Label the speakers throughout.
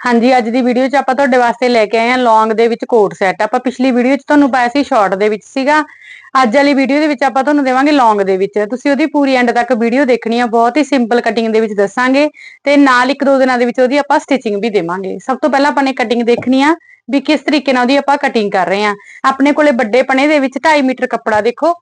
Speaker 1: ਹਾਂਜੀ, ਅੱਜ ਦੀ ਵੀਡੀਓ 'ਚ ਆਪਾਂ ਤੁਹਾਡੇ ਵਾਸਤੇ ਲੈ ਕੇ ਆਏ ਹਾਂ ਲੌਂਗ ਦੇ ਵਿੱਚ ਕੋਟ ਸੈੱਟ ਆਪਾਂ ਪਿਛਲੀ ਵੀਡੀਓ 'ਚ ਤੁਹਾਨੂੰ ਪਾਇਆ ਸੀ ਸ਼ਾਰਟ ਦੇ ਵਿੱਚ ਸੀਗਾ। ਅੱਜ ਵਾਲੀ ਵੀਡੀਓ ਦੇ ਵਿੱਚ ਆਪਾਂ ਤੁਹਾਨੂੰ ਦੇਵਾਂਗੇ ਲੌਂਗ ਦੇ ਵਿੱਚ। ਤੁਸੀਂ ਉਹਦੀ ਪੂਰੀ ਐਂਡ ਤੱਕ ਵੀਡੀਓ ਦੇਖਣੀ ਆ, ਬਹੁਤ ਹੀ ਸਿੰਪਲ ਕਟਿੰਗ ਦੇ ਵਿੱਚ ਦੱਸਾਂਗੇ। ਤੇ ਨਾਲ ਇੱਕ ਦੋ ਦਿਨਾਂ ਦੇ ਵਿੱਚ ਉਹਦੀ ਆਪਾਂ ਸਟਿਚਿੰਗ ਵੀ ਦੇਵਾਂਗੇ। ਸਭ ਤੋਂ ਪਹਿਲਾਂ ਆਪਾਂ ਨੇ ਕਟਿੰਗ ਦੇਖਣੀ ਆ ਵੀ ਕਿਸ ਤਰੀਕੇ ਨਾਲ ਉਹਦੀ ਆਪਾਂ ਕਟਿੰਗ ਕਰ ਰਹੇ ਆ। ਆਪਣੇ ਕੋਲੇ ਵੱਡੇ ਪਣੇ ਦੇ ਵਿੱਚ 2.5 ਮੀਟਰ ਕੱਪੜਾ ਦੇਖੋ।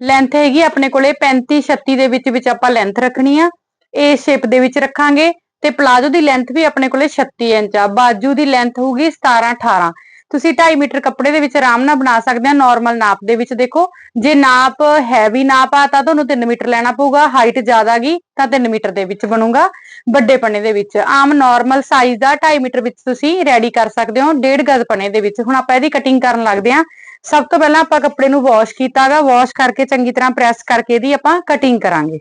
Speaker 1: ਲੈਂਥ ਹੈਗੀ ਆਪਣੇ ਕੋਲੇ 35 36 ਦੇ ਵਿੱਚ ਵਿੱਚ ਆਪਾਂ ਲੈਂਥ ਰੱਖਣੀ ਆ। ਇਹ ਸ਼ੇਪ ਦੇ ਵਿੱਚ ਰੱਖਾਂਗੇ। ਤੇ ਪਲਾਜੋ ਦੀ ਲੈਂਥ ਵੀ ਆਪਣੇ ਕੋਲੇ 36 ਇੰਚ ਆ, ਬਾਜੂ ਦੀ ਲੈਂਥ ਹੋਊਗੀ 17 18 ਤੁਸੀਂ 2.5 ਮੀਟਰ ਕੱਪੜੇ ਦੇ ਵਿੱਚ ਆਰਾਮ ਨਾਲ ਬਣਾ ਸਕਦੇ ਆ ਨਾਰਮਲ ਨਾਪ ਦੇ ਵਿੱਚ ਦੇਖੋ। ਜੇ ਨਾਪ ਹੈਵੀ ਨਾਪ ਆ, ਤਾਂ ਤੁਹਾਨੂੰ 3 ਮੀਟਰ ਲੈਣਾ ਪਊਗਾ। ਹਾਈਟ ਜ਼ਿਆਦਾ ਗਈ ਤਾਂ 3 ਮੀਟਰ ਦੇ ਵਿੱਚ ਬਣੂਗਾ। ਵੱਡੇ ਪਣੇ ਦੇ ਵਿੱਚ, ਆਮ ਨਾਰਮਲ ਸਾਈਜ਼ ਦਾ 2.5 ਮੀਟਰ ਵਿੱਚ ਤੁਸੀਂ ਰੈਡੀ ਕਰ ਸਕਦੇ ਹੋ। 1.5 ਗਜ਼ ਪਣੇ ਦੇ ਵਿੱਚ। ਹੁਣ ਆਪਾਂ ਇਹਦੀ ਕਟਿੰਗ ਕਰਨ ਲੱਗਦੇ ਆ। ਸਭ ਤੋਂ ਪਹਿਲਾਂ ਆਪਾਂ ਕੱਪੜੇ ਨੂੰ ਵਾਸ਼ ਕੀਤਾਗਾ ਵਾਸ਼ ਕਰਕੇ ਚੰਗੀ ਤਰ੍ਹਾਂ ਪ੍ਰੈਸ ਕਰਕੇ ਇਹਦੀ ਆਪਾਂ ਕਟਿੰਗ ਕਰਾਂਗੇ।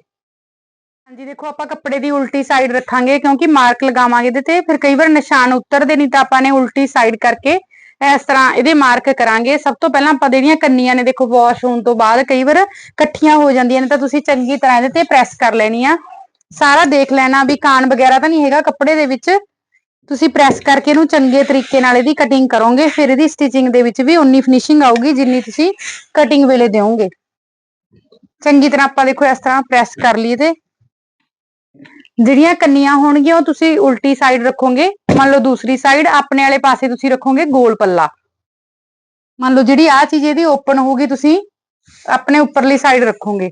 Speaker 1: ਹਾਂਜੀ, ਦੇਖੋ ਆਪਾਂ ਕੱਪੜੇ ਦੀ ਉਲਟੀ ਸਾਈਡ ਰੱਖਾਂਗੇ ਕਿਉਂਕਿ ਮਾਰਕ ਲਗਾਵਾਂਗੇ ਇਹਦੇ ਤੇ। ਫਿਰ ਕਈ ਵਾਰ ਨਿਸ਼ਾਨ ਉਤਰਦੇ ਨਹੀਂ ਤਾਂ ਆਪਾਂ ਨੇ ਉਲਟੀ ਸਾਈਡ ਕਰਕੇ ਇਸ ਤਰ੍ਹਾਂ ਇਹਦੇ ਮਾਰਕ ਕਰਾਂਗੇ। ਸਭ ਤੋਂ ਪਹਿਲਾਂ ਆਪਾਂ ਜਿਹੜੀਆਂ ਕੰਨੀਆਂ ਨੇ, ਦੇਖੋ ਵਾਸ਼ ਹੋਣ ਤੋਂ ਬਾਅਦ ਕਈ ਵਾਰ ਇਕੱਠੀਆਂ ਹੋ ਜਾਂਦੀਆਂ ਨੇ ਤਾਂ ਤੁਸੀਂ ਚੰਗੀ ਤਰ੍ਹਾਂ ਇਹਦੇ ਤੇ ਪ੍ਰੈਸ ਕਰ ਲੈਣੀ ਆ। ਸਾਰਾ ਦੇਖ ਲੈਣਾ ਵੀ ਕਾਨ ਵਗੈਰਾ ਤਾਂ ਨਹੀਂ ਹੈਗਾ ਕੱਪੜੇ ਦੇ ਵਿੱਚ। ਤੁਸੀਂ ਪ੍ਰੈਸ ਕਰਕੇ ਇਹਨੂੰ ਚੰਗੇ ਤਰੀਕੇ ਨਾਲ ਇਹਦੀ ਕਟਿੰਗ ਕਰੋਗੇ। ਫਿਰ ਇਹਦੀ ਸਟਿਚਿੰਗ ਦੇ ਵਿੱਚ ਵੀ ਉਨੀ ਫਿਨਿਸ਼ਿੰਗ ਆਊਗੀ ਜਿੰਨੀ ਤੁਸੀਂ ਕਟਿੰਗ ਵੇਲੇ ਦਿਓਗੇ। ਚੰਗੀ ਤਰ੍ਹਾਂ ਆਪਾਂ ਦੇਖੋ ਇਸ ਤਰ੍ਹਾਂ ਪ੍ਰੈਸ ਕਰ ਲਈਏ ਤੇ ਜਿਹੜੀਆਂ ਕੰਨੀਆਂ ਹੋਣਗੀਆਂ, ਉਹ ਤੁਸੀਂ ਉਲਟੀ ਸਾਈਡ ਰੱਖੋਗੇ। ਮੰਨ ਲਓ ਦੂਸਰੀ ਸਾਈਡ ਆਪਣੇ ਵਾਲੇ ਪਾਸੇ ਤੁਸੀਂ ਰੱਖੋਗੇ ਗੋਲ ਪੱਲਾ। ਮੰਨ ਲਓ ਜਿਹੜੀ ਆ ਚੀਜ਼ ਇਹਦੀ ਓਪਨ ਹੋਊਗੀ, ਤੁਸੀਂ ਆਪਣੇ ਉੱਪਰਲੀ ਸਾਈਡ ਰੱਖੋਗੇ।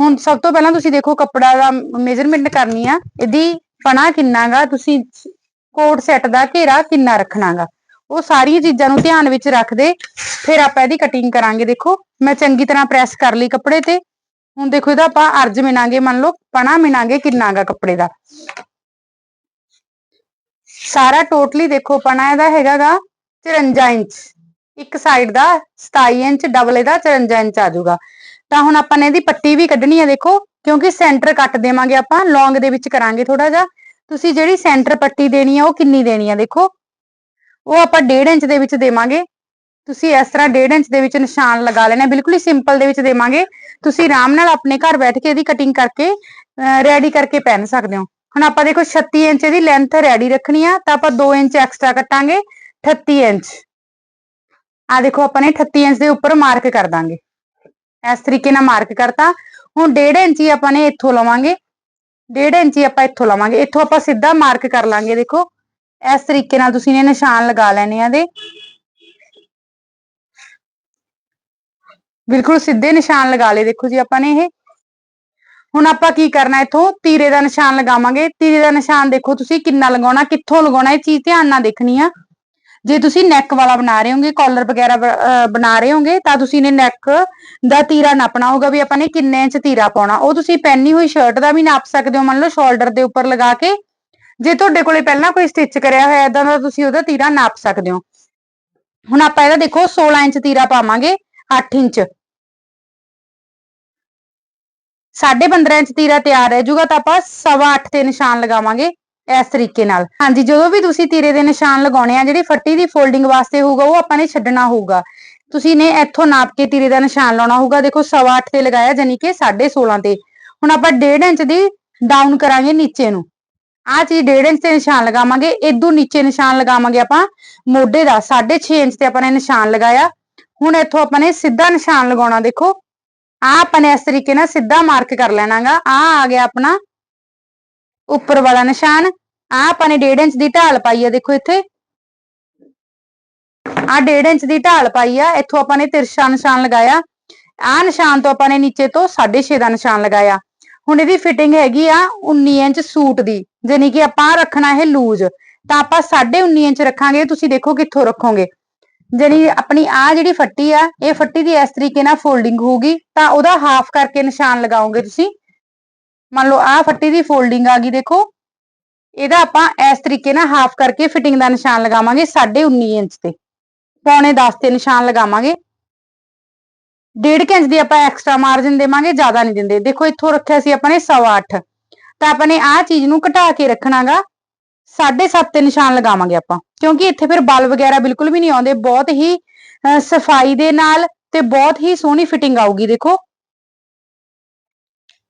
Speaker 1: ਹੁਣ ਸਭ ਤੋਂ ਪਹਿਲਾਂ ਤੁਸੀਂ ਦੇਖੋ ਕੱਪੜਾ ਦਾ ਮੇਜ਼ਰਮੈਂਟ ਕਰਨੀ ਆ। ਇਹਦੀ ਪਣਾ ਕਿੰਨਾਗਾ, ਤੁਸੀਂ ਕੋਟ ਸੈੱਟ ਦਾ ਘੇਰਾ ਕਿੰਨਾ ਰੱਖਣਾਗਾ। ਉਹ ਸਾਰੀਆਂ ਚੀਜ਼ਾਂ ਨੂੰ ਧਿਆਨ ਵਿੱਚ ਰੱਖਦੇ, ਫਿਰ ਆਪਾਂ ਇਹਦੀ ਕਟਿੰਗ ਕਰਾਂਗੇ। ਦੇਖੋ, ਮੈਂ ਚੰਗੀ ਤਰ੍ਹਾਂ ਪ੍ਰੈਸ ਕਰ ਲਈ ਕੱਪੜੇ ਤੇ। ਹੁਣ ਦੇਖੋ ਇਹਦਾ ਆਪਾਂ ਅਰਜ ਮਿਣਾਂਗੇ, ਮੰਨ ਲਓ ਪਣਾ ਮਿਣਾਂਗੇ ਕਿੰਨਾਗਾ ਕੱਪੜੇ ਦਾ। ਸਾਰਾ ਟੋਟਲੀ ਦੇਖੋ ਪਣਾ ਇਹਦਾ ਹੈਗਾਗਾ 54 ਇੰਚ। ਇੱਕ ਸਾਈਡ ਦਾ 27 ਇੰਚ ਡਬਲ ਇਹਦਾ 54 ਇੰਚ ਆ ਜਾਊਗਾ। ਤਾਂ ਹੁਣ ਆਪਾਂ ਨੇ ਇਹਦੀ ਪੱਟੀ ਵੀ ਕੱਢਣੀ ਹੈ ਦੇਖੋ, ਕਿਉਂਕਿ ਸੈਂਟਰ ਕੱਟ ਦੇਵਾਂਗੇ ਆਪਾਂ ਲੌਂਗ ਦੇ ਵਿੱਚ ਕਰਾਂਗੇ ਥੋੜਾ ਜਿਹਾ। ਤੁਸੀਂ ਜਿਹੜੀ ਸੈਂਟਰ ਪੱਟੀ ਦੇਣੀ ਹੈ ਉਹ ਕਿੰਨੀ ਦੇਣੀ ਹੈ ਦੇਖੋ? ਉਹ ਆਪਾਂ 1.5 ਇੰਚ ਦੇ ਵਿੱਚ ਦੇਵਾਂਗੇ। ਤੁਸੀਂ ਇਸ ਤਰ੍ਹਾਂ 1.5 ਇੰਚ ਦੇ ਵਿੱਚ ਨਿਸ਼ਾਨ ਲਗਾ ਲੈਣਾ, ਬਿਲਕੁਲ ਹੀ ਸਿੰਪਲ ਦੇ ਵਿੱਚ ਦੇਵਾਂਗੇ। ਤੁਸੀਂ ਆਰਾਮ ਨਾਲ ਆਪਣੇ ਘਰ ਬੈਠ ਕੇ ਇਹਦੀ ਕਟਿੰਗ ਕਰਕੇ ਰੈਡੀ ਕਰਕੇ ਪਹਿਨ ਸਕਦੇ ਹੋ। ਹੁਣ ਆਪਾਂ ਦੇਖੋ 36 ਇੰਚ ਦੀ ਲੈਂਥ ਰੈਡੀ ਰੱਖਣੀ ਆ, ਤਾਂ ਆਪਾਂ 2 ਇੰਚ ਐਕਸਟਰਾ ਕੱਟਾਂਗੇ 38 ਇੰਚ। ਆ ਦੇਖੋ ਆਪਾਂ ਨੇ 38 ਇੰਚ ਦੇ ਉੱਪਰ ਮਾਰਕ ਕਰ ਦਾਂਗੇ। ਇਸ ਤਰੀਕੇ ਨਾਲ ਮਾਰਕ ਕਰਤਾ। ਹੁਣ 1.5 ਇੰਚ ਹੀ ਆਪਾਂ ਨੇ ਇੱਥੋਂ ਲਵਾਂਗੇ। 1.5 ਇੰਚ ਹੀ ਆਪਾਂ ਇੱਥੋਂ ਲਵਾਂਗੇ। ਇੱਥੋਂ ਆਪਾਂ ਸਿੱਧਾ ਮਾਰਕ ਕਰ ਲਾਂਗੇ, ਦੇਖੋ। ਇਸ ਤਰੀਕੇ ਨਾਲ ਤੁਸੀਂ ਨੇ ਨਿਸ਼ਾਨ ਲਗਾ ਲੈਣੇ ਆ ਦੇ ਬਿਲਕੁਲ ਸਿੱਧੇ ਨਿਸ਼ਾਨ ਲਗਾ ਲਏ। ਦੇਖੋ ਜੀ, ਆਪਾਂ ਨੇ ਇਹ ਹੁਣ ਆਪਾਂ ਕੀ ਕਰਨਾ ਇੱਥੋਂ? ਤੀਰੇ ਦਾ ਨਿਸ਼ਾਨ ਲਗਾਵਾਂਗੇ। ਤੀਰੇ ਦਾ ਨਿਸ਼ਾਨ ਦੇਖੋ ਤੁਸੀਂ ਕਿੰਨਾ ਲਗਾਉਣਾ, ਕਿੱਥੋਂ ਲਗਾਉਣਾ, ਇਹ ਚੀਜ਼ ਧਿਆਨ ਨਾਲ ਦੇਖਣੀ ਆ। ਜੇ ਤੁਸੀਂ ਨੈਕ ਵਾਲਾ ਬਣਾ ਰਹੇ ਹੋਗੇ ਕਾਲਰ ਵਗੈਰਾ ਬਣਾ ਰਹੇ ਹੋਗੇ, ਤਾਂ ਤੁਸੀਂ ਨੇ ਨੈਕ ਦਾ ਤੀਰਾ ਨਾਪਣਾ ਹੋਗਾ ਵੀ ਆਪਾਂ ਨੇ ਕਿੰਨੇ ਇੰਚ ਤੀਰਾ ਪਾਉਣਾ। ਉਹ ਤੁਸੀਂ ਪਹਿਨੀ ਹੋਈ ਸ਼ਰਟ ਦਾ ਵੀ ਨਾਪ ਸਕਦੇ ਹੋ, ਮੰਨ ਲਓ ਸ਼ੋਲਡਰ ਦੇ ਉੱਪਰ ਲਗਾ ਕੇ। ਜੇ ਤੁਹਾਡੇ ਕੋਲੇ ਪਹਿਲਾਂ ਕੋਈ ਸਟਿਚ ਕਰਿਆ ਹੋਇਆ ਇਦਾਂ ਦਾ ਤੁਸੀਂ ਉਹਦਾ ਤੀਰਾ ਨਾਪ ਸਕਦੇ ਹੋ। ਹੁਣ ਆਪਾਂ ਇਹਦਾ ਦੇਖੋ 16 ਇੰਚ ਤੀਰਾ ਪਾਵਾਂਗੇ 8 ਇੰਚ। 15.5 ਇੰਚ ਤੀਰਾ ਤਿਆਰ ਰਹਿ ਜਾਊਗਾ ਤਾਂ ਆਪਾਂ 8.5 ਤੇ ਨਿਸ਼ਾਨ ਲਗਾਵਾਂਗੇ ਇਸ ਤਰੀਕੇ ਨਾਲ। ਹਾਂਜੀ, ਜਦੋਂ ਵੀ ਤੁਸੀਂ ਤੀਰੇ ਦੇ ਨਿਸ਼ਾਨ ਲਗਾਉਣੇ ਆ, ਜਿਹੜੀ ਫੱਟੀ ਦੀ ਫੋਲਡਿੰਗ ਵਾਸਤੇ ਹੋਊਗਾ, ਉਹ ਆਪਾਂ ਨੇ ਛੱਡਣਾ ਹੋਊਗਾ। ਤੁਸੀਂ ਨੇ ਇੱਥੋਂ ਨਾਪ ਕੇ ਤੀਰੇ ਦਾ ਨਿਸ਼ਾਨ ਲਾਉਣਾ ਹੋਊਗਾ। ਦੇਖੋ 8.5 ਤੇ ਲਗਾਇਆ ਜਾਨੀ ਕਿ 16.5 ਤੇ। ਹੁਣ ਆਪਾਂ 1.5 ਇੰਚ ਦੀ ਡਾਊਨ ਕਰਾਂਗੇ ਨੀਚੇ ਨੂੰ। ਆ ਚੀਜ਼ 1.5 ਇੰਚ ਤੇ ਨਿਸ਼ਾਨ ਲਗਾਵਾਂਗੇ ਇਦੋਂ ਨੀਚੇ ਨਿਸ਼ਾਨ ਲਗਾਵਾਂਗੇ ਆਪਾਂ, ਮੋਢੇ ਦਾ। 6.5 ਇੰਚ ਤੇ ਆਪਾਂ ਨੇ ਨਿਸ਼ਾਨ ਲਗਾਇਆ। ਹੁਣ ਇੱਥੋਂ ਆਪਾਂ ਨੇ ਸਿੱਧਾ ਨਿਸ਼ਾਨ ਲਗਾਉਣਾ, ਦੇਖੋ। ਆ ਆਪਾਂ ਨੇ ਇਸ ਤਰੀਕੇ ਨਾਲ ਸਿੱਧਾ ਮਾਰਕ ਕਰ ਲੈਣਾਗਾ। ਆ ਆ ਗਿਆ ਆਪਣਾ ਉੱਪਰ ਵਾਲਾ ਨਿਸ਼ਾਨ। ਆ ਆਪਾਂ ਨੇ 1.5 ਇੰਚ ਦੀ ਢਾਲ ਪਾਈ ਆ, ਦੇਖੋ ਇੱਥੇ। ਆ 1.5 ਇੰਚ ਦੀ ਢਾਲ ਪਾਈ ਆ, ਇੱਥੋਂ ਆਪਾਂ ਨੇ ਤਿਰਛਾ ਨਿਸ਼ਾਨ ਲਗਾਇਆ। ਆ ਨਿਸ਼ਾਨ ਤੋਂ ਆਪਾਂ ਨੇ ਨੀਚੇ ਤੋਂ 6.5 ਦਾ ਨਿਸ਼ਾਨ ਲਗਾਇਆ। ਹੁਣ ਇਹਦੀ ਫਿਟਿੰਗ ਹੈਗੀ ਆ 19 ਇੰਚ ਸੂਟ ਦੀ ਜਾਨੀ ਕਿ ਆਪਾਂ ਰੱਖਣਾ ਇਹ ਲੂਜ਼ ਤਾਂ ਆਪਾਂ 19.5 ਇੰਚ ਰੱਖਾਂਗੇ, ਤੁਸੀਂ ਦੇਖੋ ਕਿੱਥੋਂ ਰੱਖੋਗੇ। ਜਿਹੜੀ ਆਪਣੀ ਆ ਜਿਹੜੀ ਫੱਟੀ ਆ, ਇਹ ਫੱਟੀ ਦੀ ਇਸ ਤਰੀਕੇ ਨਾਲ ਫੋਲਡਿੰਗ ਹੋਊਗੀ, ਤਾਂ ਉਹਦਾ ਹਾਫ ਕਰਕੇ ਨਿਸ਼ਾਨ ਲਗਾਓਗੇ ਤੁਸੀਂ। ਮੰਨ ਲਓ ਆ ਫੱਟੀ ਦੀ ਫੋਲਡਿੰਗ ਆ ਗਈ, ਦੇਖੋ। ਇਹਦਾ ਆਪਾਂ ਇਸ ਤਰੀਕੇ ਨਾਲ ਹਾਫ ਕਰਕੇ ਫਿਟਿੰਗ ਦਾ ਨਿਸ਼ਾਨ ਲਗਾਵਾਂਗੇ 19.5 ਇੰਚ ਤੇ। ਪੌਣੇ 10 ਤੇ ਨਿਸ਼ਾਨ ਲਗਾਵਾਂਗੇ। 1.5 ਇੰਚ ਦੀ ਆਪਾਂ ਐਕਸਟਰਾ ਮਾਰਜਨ ਦੇਵਾਂਗੇ, ਜ਼ਿਆਦਾ ਨਹੀਂ ਦਿੰਦੇ। ਦੇਖੋ, ਇੱਥੋਂ ਰੱਖਿਆ ਸੀ ਆਪਾਂ ਨੇ 8.5 ਤਾਂ ਆਪਾਂ ਨੇ ਆਹ ਚੀਜ਼ ਨੂੰ ਘਟਾ ਕੇ ਰੱਖਣਾਗਾ। 7.5 ਤੇ ਨਿਸ਼ਾਨ ਲਗਾਵਾਂਗੇ ਆਪਾਂ। ਕਿਉਂਕਿ ਇੱਥੇ ਫਿਰ ਬਲ ਵਗੈਰਾ ਬਿਲਕੁਲ ਵੀ ਨਹੀਂ ਆਉਂਦੇ, ਬਹੁਤ ਹੀ ਸਫ਼ਾਈ ਦੇ ਨਾਲ ਤੇ ਬਹੁਤ ਹੀ ਸੋਹਣੀ ਫਿਟਿੰਗ ਆਊਗੀ, ਦੇਖੋ।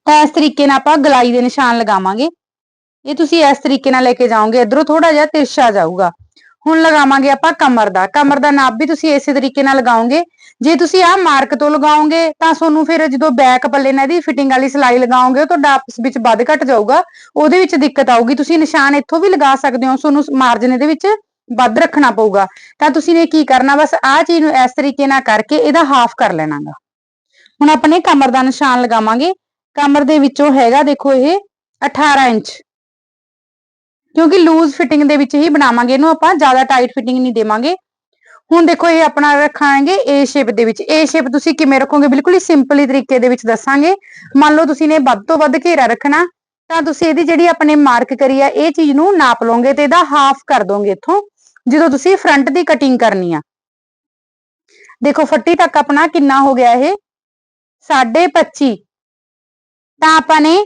Speaker 1: ਇਸ ਤਰੀਕੇ ਨਾਲ ਆਪਾਂ ਗਲਾਈ ਦੇ ਨਿਸ਼ਾਨ ਲਗਾਵਾਂਗੇ। ਇਹ ਤੁਸੀਂ ਇਸ ਤਰੀਕੇ ਨਾਲ ਲੈ ਕੇ ਜਾਓਗੇ, ਇਧਰੋਂ ਥੋੜਾ ਜਿਹਾ ਤਿਰਛਾ ਜਾਊਗਾ। ਹੁਣ ਲਗਾਵਾਂਗੇ ਆਪਾਂ ਕਮਰ ਦਾ। ਕਮਰ ਦਾ ਨਾਪ ਵੀ ਤੁਸੀਂ ਇਸੇ ਤਰੀਕੇ ਨਾਲ ਲਗਾਓਗੇ। ਜੇ ਤੁਸੀਂ ਆਹ ਮਾਰਕ ਤੋਂ ਲਗਾਓਗੇ, ਤਾਂ ਤੁਹਾਨੂੰ ਫਿਰ ਜਦੋਂ ਬੈਕ ਪੱਲੇ ਨਾਲ ਇਹਦੀ ਫਿਟਿੰਗ ਵਾਲੀ ਸਿਲਾਈ ਲਗਾਓਗੇ, ਉਹ ਤੁਹਾਡਾ ਆਪਸ ਵਿੱਚ ਵੱਧ ਘਟ ਜਾਊਗਾ। ਉਹਦੇ ਵਿੱਚ ਦਿੱਕਤ ਆਊਗੀ। ਤੁਸੀਂ ਨਿਸ਼ਾਨ ਇੱਥੋਂ ਵੀ ਲਗਾ ਸਕਦੇ ਹੋ, ਤੁਹਾਨੂੰ ਮਾਰਜਨ ਇਹਦੇ ਵਿੱਚ ਵੱਧ ਰੱਖਣਾ ਪਊਗਾ। ਤਾਂ ਤੁਸੀਂ ਨੇ ਕੀ ਕਰਨਾ, ਬਸ ਆਹ ਚੀਜ਼ ਨੂੰ ਇਸ ਤਰੀਕੇ ਨਾਲ ਕਰਕੇ ਇਹਦਾ ਹਾਫ ਕਰ ਲੈਣਾਗਾ। ਹੁਣ ਆਪਣੇ ਕਮਰ ਦਾ ਨਿਸ਼ਾਨ ਲਗਾਵਾਂਗੇ। ਕਮਰ ਦੇ ਵਿੱਚੋਂ ਹੈਗਾ ਦੇਖੋ ਇਹ 18 ਇੰਚ। ਕਿਉਂਕਿ ਲੂਜ਼ ਫਿਟਿੰਗ ਦੇ ਵਿੱਚ ਹੀ ਬਣਾਵਾਂਗੇ ਇਹਨੂੰ, ਆਪਾਂ ਜ਼ਿਆਦਾ ਟਾਈਟ ਫਿਟਿੰਗ ਨਹੀਂ ਦੇਵਾਂਗੇ। ਹੁਣ ਦੇਖੋ ਇਹ ਆਪਣਾ ਰੱਖਾਂਗੇ ਏ ਸ਼ੇਪ ਦੇ ਵਿੱਚ। ਏ ਸ਼ੇਪ ਤੁਸੀਂ ਕਿਵੇਂ ਰੱਖੋਗੇ? ਬਿਲਕੁਲ ਹੀ ਸਿੰਪਲੀ ਤਰੀਕੇ ਦੇ ਵਿੱਚ ਦੱਸਾਂਗੇ। ਮੰਨ ਲਓ ਤੁਸੀਂ ਨੇ ਵੱਧ ਤੋਂ ਵੱਧ ਘੇਰਾ ਰੱਖਣਾ, ਤਾਂ ਤੁਸੀਂ ਇਹਦੀ ਜਿਹੜੀ ਆਪਣੇ ਮਾਰਕ ਕਰੀ ਆ, ਇਹ ਚੀਜ਼ ਨੂੰ ਨਾਪ ਲਓਗੇ ਤੇ ਇਹਦਾ ਹਾਫ ਕਰ ਦੋਗੇ ਇੱਥੋਂ, ਜਦੋਂ ਤੁਸੀਂ ਫਰੰਟ ਦੀ ਕਟਿੰਗ ਕਰਨੀ ਆ। ਦੇਖੋ ਫੱਟੀ ਤੱਕ ਆਪਣਾ ਕਿੰਨਾ ਹੋ ਗਿਆ ਇਹ? 25 ਤਾਂ ਆਪਾਂ ਨੇ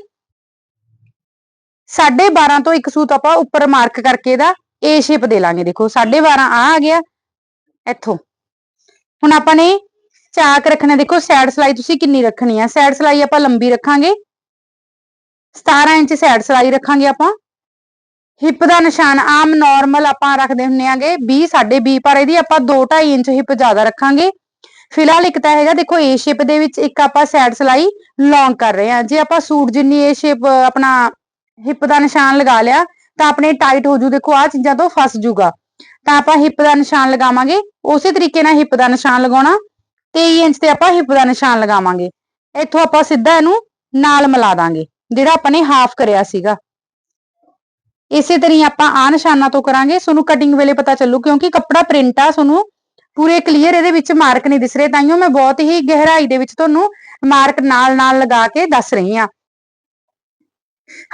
Speaker 1: 12.5 ਤੋਂ ਇੱਕ ਸੂਤ ਆਪਾਂ ਉੱਪਰ ਮਾਰਕ ਕਰਕੇ ਇਹਦਾ ਏ ਸ਼ੇਪ ਦੇ ਲਾਂਗੇ। ਦੇਖੋ 12.5 ਆ ਆ ਗਿਆ। ਇੱਥੋਂ। ਹੁਣ ਆਪਾਂ ਨੇ ਚਾਕ ਰੱਖਣਾ। ਦੇਖੋ ਸਾਈਡ ਸਲਾਈ ਤੁਸੀਂ ਕਿੰਨੀ ਰੱਖਣੀ ਆ। ਸਾਈਡ ਸਲਾਈ ਆਪਾਂ ਲੰਬੀ ਰੱਖਾਂਗੇ। 17 ਇੰਚ ਸਾਈਡ ਸਲਾਈ ਰੱਖਾਂਗੇ ਆਪਾਂ। ਹਿੱਪ ਦਾ ਨਿਸ਼ਾਨ ਆਮ ਨਾਰਮਲ ਆਪਾਂ ਰੱਖਦੇ ਹੁੰਨੇ ਆਗੇ। 20 20 ਪਰ ਇਹਦੀ ਆਪਾਂ 2.5 ਇੰਚ ਹਿੱਪ ਜ਼ਿਆਦਾ ਰੱਖਾਂਗੇ। ਫਿਲਹਾਲ ਇੱਕ ਤਾਂ ਹੈਗਾ, ਦੇਖੋ ਏ ਸ਼ੇਪ ਦੇ ਵਿੱਚ ਇੱਕ ਆਪਾਂ ਸਾਈਡ ਸਲਾਈ ਲੌਂਗ ਕਰ ਰਹੇ ਆ। ਜੇ ਆਪਾਂ ਸੂਟ ਜਿੰਨੀ ਏ ਸ਼ੇਪ ਆਪਣਾ ਹਿੱਪ ਦਾ ਨਿਸ਼ਾਨ ਲਗਾ ਲਿਆ, ਤਾਂ ਆਪਣੇ ਟਾਈਟ ਹੋ ਜੂ ਦੇਖੋ ਆ ਚੀਜ਼ਾਂ ਤੋਂ ਫਸ ਜੂਗਾ। ਤਾਂ ਆਪਾਂ ਹਿੱਪ ਦਾ ਨਿਸ਼ਾਨ ਲਗਾਵਾਂਗੇ। ਉਸੇ ਤਰੀਕੇ ਨਾਲ ਹਿੱਪ ਦਾ ਨਿਸ਼ਾਨ ਲਗਾਉਣਾ। 23 ਇੰਚ ਤੇ ਆਪਾਂ ਹਿੱਪ ਦਾ ਨਿਸ਼ਾਨ ਲਗਾਵਾਂਗੇ। ਇੱਥੋਂ ਆਪਾਂ ਸਿੱਧਾ ਇਹਨੂੰ ਨਾਲ ਮਿਲਾ ਦਾਂਗੇ, ਜਿਹੜਾ ਆਪਾਂ ਨੇ ਹਾਫ ਕਰਿਆ ਸੀਗਾ। ਇਸੇ ਤਰ੍ਹਾਂ ਆਪਾਂ ਆ ਨਿਸ਼ਾਨਾਂ ਤੋਂ ਕਰਾਂਗੇ। ਤੁਹਾਨੂੰ ਕਟਿੰਗ ਵੇਲੇ ਪਤਾ ਚੱਲੂ, ਕਿਉਂਕਿ ਕੱਪੜਾ ਪ੍ਰਿੰਟ ਆ, ਤੁਹਾਨੂੰ ਪੂਰੇ ਕਲੀਅਰ ਇਹਦੇ ਵਿੱਚ ਮਾਰਕ ਨਹੀਂ ਦਿਸ ਰਹੇ। ਤਾਈਓ ਮੈਂ ਬਹੁਤ ਹੀ ਗਹਿਰਾਈ ਦੇ ਵਿੱਚ ਤੁਹਾਨੂੰ ਮਾਰਕ ਨਾਲ ਨਾਲ ਲਗਾ ਕੇ ਦੱਸ ਰਹੀ ਆ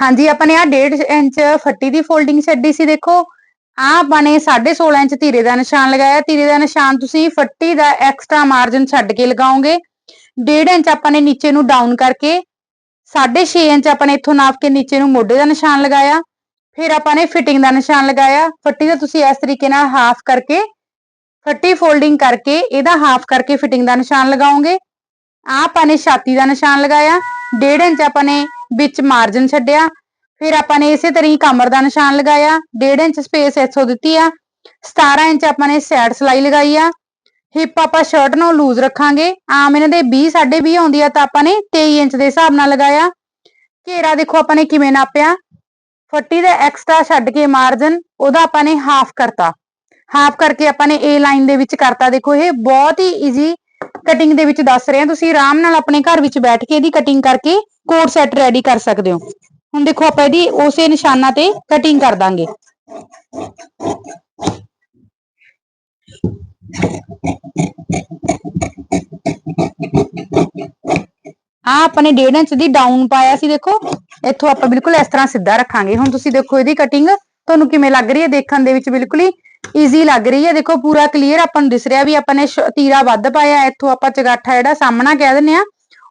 Speaker 1: ਹਾਂਜੀ, ਆਪਾਂ ਨੇ ਆ 1.5 ਇੰਚ ਫੱਟੀ ਦੀ ਫੋਲਡਿੰਗ ਛੱਡੀ ਸੀ, ਦੇਖੋ। ਆ ਆਪਾਂ ਨੇ 16.5 ਇੰਚ ਧੀਰੇ ਦਾ ਨਿਸ਼ਾਨ ਲਗਾਇਆ। ਧੀਰੇ ਦਾ ਨਿਸ਼ਾਨ ਤੁਸੀਂ ਫੱਟੀ ਦਾ ਐਕਸਟਰਾ ਮਾਰਜਨ ਛੱਡ ਕੇ ਲਗਾਓਗੇ। 1.5 ਇੰਚ ਆਪਾਂ ਨੇ ਨੀਚੇ ਨੂੰ ਡਾਊਨ ਕਰਕੇ 6.5 ਇੰਚ ਆਪਾਂ ਨੇ ਇੱਥੋਂ ਨਾਪ ਕੇ ਨੀਚੇ ਨੂੰ ਮੋਢੇ ਦਾ ਨਿਸ਼ਾਨ ਲਗਾਇਆ। ਫਿਰ ਆਪਾਂ ਨੇ ਫਿਟਿੰਗ ਦਾ ਨਿਸ਼ਾਨ ਲਗਾਇਆ। ਫੱਟੀ ਦਾ ਤੁਸੀਂ ਇਸ ਤਰੀਕੇ ਨਾਲ ਹਾਫ ਕਰਕੇ, ਫੱਟੀ ਫੋਲਡਿੰਗ ਕਰਕੇ ਇਹਦਾ ਹਾਫ ਕਰਕੇ ਫਿਟਿੰਗ ਦਾ ਨਿਸ਼ਾਨ ਲਗਾਓਗੇ। ਆ ਆਪਾਂ ਨੇ ਛਾਤੀ ਦਾ ਨਿਸ਼ਾਨ ਲਗਾਇਆ। 1.5 ਇੰਚ ਆਪਾਂ ਨੇ ਵਿੱਚ ਮਾਰਜਨ ਛੱਡਿਆ। ਫਿਰ ਆਪਾਂ ਨੇ ਇਸੇ ਤਰ੍ਹਾਂ ਹੀ ਕਮਰ ਦਾ ਨਿਸ਼ਾਨ ਲਗਾਇਆ। 1.5 ਇੰਚ ਸਪੇਸ ਇੱਥੋਂ ਦਿੱਤੀ ਆ। 17 ਇੰਚ ਆਪਾਂ ਨੇ ਸਾਈਡ ਸਲਾਈ ਲਗਾਈ ਆ। ਹਿੱਪ ਆਪਾਂ ਸ਼ਰਟ ਨੂੰ ਲੂਜ਼ ਰੱਖਾਂਗੇ। ਆਮ ਇਹਨਾਂ ਦੇ 20 20.5 ਆਉਂਦੀ ਆ ਤਾਂ ਆਪਾਂ ਨੇ 23 ਇੰਚ ਦੇ ਹਿਸਾਬ ਨਾਲ ਲਗਾਇਆ। ਘੇਰਾ ਦੇਖੋ ਆਪਾਂ ਨੇ ਕਿਵੇਂ ਨਾਪਿਆ। ਫੱਟੀ ਦਾ ਐਕਸਟਰਾ ਛੱਡ ਕੇ ਮਾਰਜਨ ਉਹਦਾ ਆਪਾਂ ਨੇ ਹਾਫ ਕਰਤਾ। ਹਾਫ ਕਰਕੇ ਆਪਾਂ ਨੇ ਏ ਲਾਈਨ ਦੇ ਵਿੱਚ ਕਰਤਾ। ਦੇਖੋ ਇਹ ਬਹੁਤ ਹੀ ਈਜ਼ੀ ਕਟਿੰਗ ਦੇ ਵਿੱਚ ਦੱਸ ਰਹੇ ਹਾਂ ਤੁਸੀਂ ਆਰਾਮ ਨਾਲ ਆਪਣੇ ਘਰ ਵਿੱਚ ਬੈਠ ਕੇ ਇਹਦੀ ਕਟਿੰਗ ਕਰਕੇ ਕੋਟ ਸੈੱਟ ਰੈਡੀ ਕਰ ਸਕਦੇ ਹੋ। ਹੁਣ ਦੇਖੋ ਆਪਾਂ ਇਹਦੀ ਉਸੇ ਨਿਸ਼ਾਨਾਂ ਤੇ ਕਟਿੰਗ ਕਰ ਦਾਂਗੇ। ਆ ਆਪਾਂ ਨੇ 1.5 ਇੰਚ ਦੀ ਡਾਊਨ ਪਾਇਆ ਸੀ, ਦੇਖੋ। ਇੱਥੋਂ ਆਪਾਂ ਬਿਲਕੁਲ ਇਸ ਤਰ੍ਹਾਂ ਸਿੱਧਾ ਰੱਖਾਂਗੇ। ਹੁਣ ਤੁਸੀਂ ਦੇਖੋ ਇਹਦੀ ਕਟਿੰਗ ਤੁਹਾਨੂੰ ਕਿਵੇਂ ਲੱਗ ਰਹੀ ਹੈ ਦੇਖਣ ਦੇ ਵਿੱਚ ਬਿਲਕੁਲ ਹੀ ਈਜ਼ੀ ਲੱਗ ਰਹੀ ਹੈ। ਦੇਖੋ ਪੂਰਾ ਕਲੀਅਰ ਆਪਾਂ ਨੂੰ ਦਿਸ ਰਿਹਾ ਵੀ ਆਪਾਂ ਨੇ ਤੀਰਾ ਵੱਧ ਪਾਇਆ, ਇੱਥੋਂ ਆਪਾਂ ਚਗਾਠਾ ਜਿਹੜਾ ਸਾਹਮਣਾ ਕਹਿ ਦਿੰਨੇ ਆ